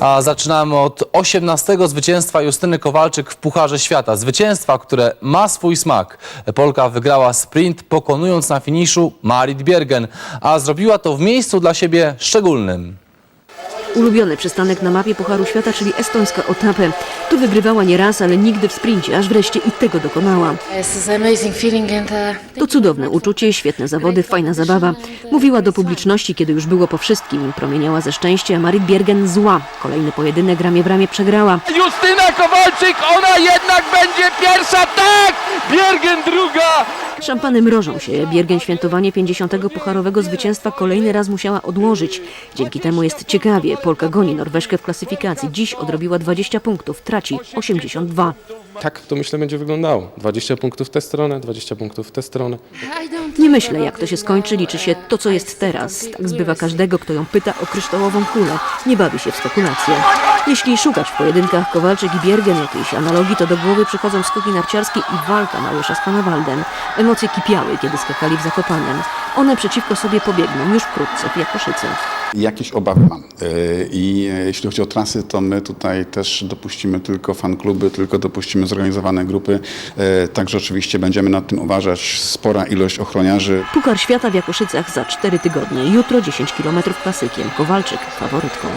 A zaczynamy od 18 zwycięstwa Justyny Kowalczyk w Pucharze Świata. Zwycięstwa, które ma swój smak. Polka wygrała sprint, pokonując na finiszu Marit Biergen, a zrobiła to w miejscu dla siebie szczególnym. Ulubiony przystanek na mapie Pucharu Świata, czyli estońska Otapę. Tu wygrywała nie raz, ale nigdy w sprincie, aż wreszcie i tego dokonała. Uh, To cudowne uczucie, świetne zawody, fajna zabawa. Mówiła do publiczności, kiedy już było po wszystkim. Promieniała ze szczęścia, a Marit Biergen zła. Kolejny pojedynek ramię w ramię przegrała. Justyna Kowalczyk, ona jednak będzie pierwsza, tak! Biergen druga! Szampany mrożą się. Biergen świętowanie 50. pucharowego zwycięstwa kolejny raz musiała odłożyć. Dzięki temu jest ciekawie. Polka goni Norweszkę w klasyfikacji. Dziś odrobiła 20 punktów, traci 82. Tak to myślę będzie wyglądało. 20 punktów w tę stronę, 20 punktów w tę stronę. Nie myślę, jak to się skończy, liczy się to, co jest teraz. Tak zbywa każdego, kto ją pyta o kryształową kulę. Nie bawi się w spekulacje. Jeśli szukać w pojedynkach Kowalczyk i Biergen jakiejś analogii, to do głowy przychodzą skoki narciarskie i walka Mariusza z Panawaldem. Emocje kipiały, kiedy skakali w Zakopanem. One przeciwko sobie pobiegną już wkrótce w Jakoszyce. Jakieś obawy mam. Yy, I e, jeśli chodzi o trasy, to my tutaj też dopuścimy tylko fankluby, tylko dopuścimy zorganizowane grupy. Yy, Także oczywiście będziemy nad tym uważać. Spora ilość ochroniarzy. Puchar Świata w Jakoszycach za 4 tygodnie. Jutro 10 km klasykiem. Kowalczyk faworytką.